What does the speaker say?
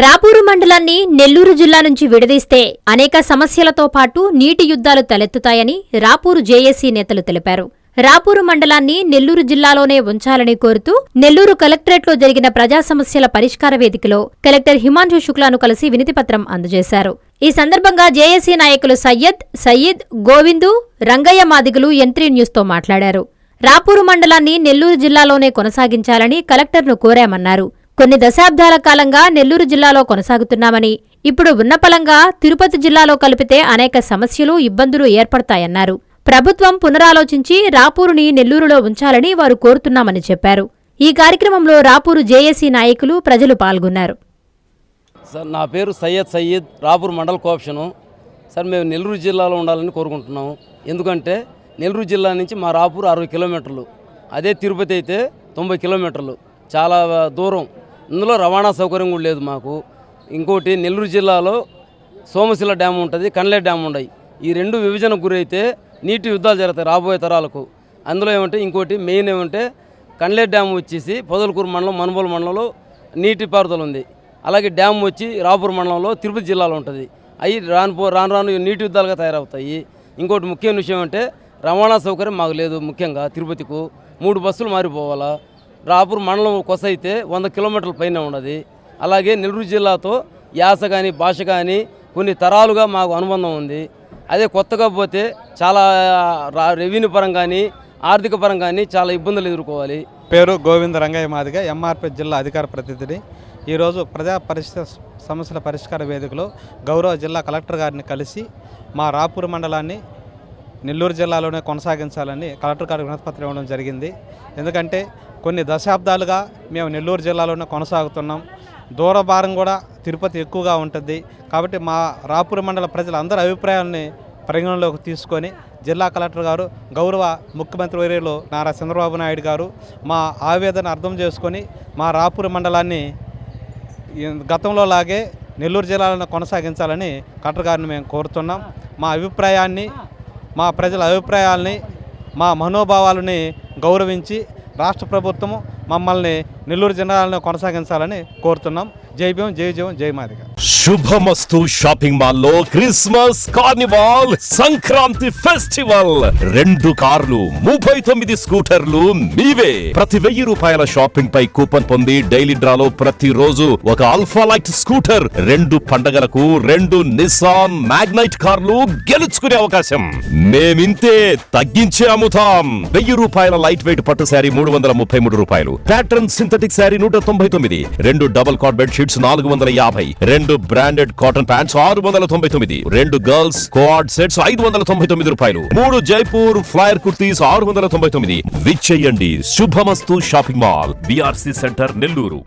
రాపూరు మండలాన్ని నెల్లూరు జిల్లా నుంచి విడదీస్తే అనేక సమస్యలతో పాటు నీటి యుద్ధాలు తలెత్తుతాయని రాపూరు జేఏసీ నేతలు తెలిపారు. రాపూరు మండలాన్ని నెల్లూరు జిల్లాలోనే ఉంచాలని కోరుతూ నెల్లూరు కలెక్టరేట్లో జరిగిన ప్రజా సమస్యల పరిష్కార వేదికలో కలెక్టర్ హిమాంశు శుక్లాను కలిసి వినతిపత్రం అందజేశారు. ఈ సందర్భంగా జేఏసీ నాయకులు సయ్యద్ సయ్యద్ గోవిందు రంగయ్య మాదిగులు ఎంత్రీ న్యూస్తో మాట్లాడారు. రాపూరు మండలాన్ని నెల్లూరు జిల్లాలోనే కొనసాగించాలని కలెక్టర్ను కోరామన్నారు. కొన్ని దశాబ్దాల కాలంగా నెల్లూరు జిల్లాలో కొనసాగుతున్నామని ఇప్పుడు ఉన్నపలంగా తిరుపతి జిల్లాలో కలిపితే అనేక సమస్యలు ఇబ్బందులు ఏర్పడతాయన్నారు. ప్రభుత్వం పునరాలోచించి రాపూరుని నెల్లూరులో ఉంచాలని వారు కోరుతున్నామని చెప్పారు. ఈ కార్యక్రమంలో రాపూరు జేఏసీ నాయకులు ప్రజలు పాల్గొన్నారు. సార్ నా పేరు సయ్యద్ సయ్యద్ రాపూర్ మండల కోఆప్షను సార్ మేము నెల్లూరు జిల్లాలో ఉండాలని కోరుకుంటున్నాము. ఎందుకంటే నెల్లూరు జిల్లా నుంచి మా రాపూర్ అరవై కిలోమీటర్లు అదే తిరుపతి అయితే తొంభై కిలోమీటర్లు చాలా దూరం. ఇందులో రవాణా సౌకర్యం కూడా లేదు మాకు. ఇంకోటి నెల్లూరు జిల్లాలో సోమశిల డ్యామ్ ఉంటుంది కండ్లే డ్యామ్ ఉన్నాయి ఈ రెండు విభజనకు గురైతే నీటి యుద్ధాలు జరుగుతాయి రాబోయే తరాలకు. అందులో ఏమంటే ఇంకోటి మెయిన్ ఏమంటే కండ్లే డ్యామ్ వచ్చేసి పొదలకూరు మండలం మనుబోలు మండలంలో నీటి పారుదల ఉంది. అలాగే డ్యామ్ వచ్చి రాపూర్ మండలంలో తిరుపతి జిల్లాలో ఉంటుంది. అవి రానుపో రాను రాను నీటి యుద్ధాలుగా తయారవుతాయి. ఇంకోటి ముఖ్యమైన విషయం అంటే రవాణా సౌకర్యం మాకు లేదు ముఖ్యంగా తిరుపతికు. మూడు బస్సులు మారిపోవాలా? రాపూర్ మండలం కొసైతే అయితే వంద కిలోమీటర్ల పైన ఉన్నది. అలాగే నెల్లూరు జిల్లాతో యాస కానీ భాష కానీ కొన్ని తరాలుగా మాకు అనుబంధం ఉంది. అదే కొత్తగా పోతే చాలా రా- రెవెన్యూ పరంగా కానీ ఆర్థిక పరంగా కానీ చాలా ఇబ్బందులు ఎదుర్కోవాలి. పేరు గోవింద రంగయ్య మాదిగ ఎంఆర్పి జిల్లా అధికార ప్రతినిధిని. ఈరోజు ప్రజా పరిష్క సమస్యల పరిష్కార వేదికలో గౌరవ జిల్లా కలెక్టర్ గారిని కలిసి మా రాపూర్ మండలాన్ని నెల్లూరు జిల్లాలోనే కొనసాగించాలని కలెక్టర్ గారికి వినతిపత్రం ఇవ్వడం జరిగింది. ఎందుకంటే కొన్ని దశాబ్దాలుగా మేము నెల్లూరు జిల్లాలోనే కొనసాగుతున్నాం. దూర భారం కూడా తిరుపతి ఎక్కువగా ఉంటుంది. కాబట్టి మా రాపూర్ మండల ప్రజలందరి అభిప్రాయాల్ని పరిగణలోకి తీసుకొని జిల్లా కలెక్టర్ గారు గౌరవ ముఖ్యమంత్రి వర్యులు నారా చంద్రబాబు నాయుడు గారు మా ఆవేదన అర్థం చేసుకొని మా రాపూర్ మండలాన్ని గతంలో లాగే నెల్లూరు జిల్లాలను కొనసాగించాలని కలెక్టర్ గారిని మేము కోరుతున్నాం. మా అభిప్రాయాన్ని మా ప్రజల అభిప్రాయాల్ని మా మనోభావాలని గౌరవించి రాష్ట్ర ప్రభుత్వము మమ్మల్ని నెల్లూరు జిల్లాలను కొనసాగించాలని కోరుతున్నాం. జై భీం జై జీవం జై మాదిగ. శుభమస్తు షాపింగ్ మాల్లో క్రిస్మస్ కార్నివాల్ సంక్రాంతి ఫెస్టివల్. రెండు కార్లు ముప్పై తొమ్మిది స్కూటర్లు మీవే. ప్రతి వెయ్యి రూపాయల షాపింగ్ పై కూపన్ పొంది డైలీ డ్రాలో ప్రతి రోజు ఒక అల్ఫా లైట్ స్కూటర్ రెండు పండగలకు రెండు నిసాన్ మ్యాగ్నైట్ కార్లు గెలుచుకునే అవకాశం. మేమింతే తగ్గించే అమ్ముతాం. వెయ్యి రూపాయల లైట్ వెయిట్ పట్టు శారీ మూడు వందల ముప్పై మూడు రూపాయలు. ప్యాటర్న్ సింథటిక్ శారీ నూట తొంభై తొమ్మిది రెండు డబుల్ కాట్ బెడ్ షీట్స్ నాలుగు వందల యాభై రెండు బ్రాండెడ్ కాటన్ ప్యాంట్స్ ఆరు వందల తొంభై తొమ్మిది రెండు గర్ల్స్ కోఆర్డ్ సెట్స్ ఐదు వందల తొంభై తొమ్మిది రూపాయలు. మూడు జైపూర్ ఫ్లైర్ కుర్తీస్ ఆరు వందల తొంభై తొమ్మిది. విచ్చేయండి. శుభమస్తు shopping mall BRC centre Nellore.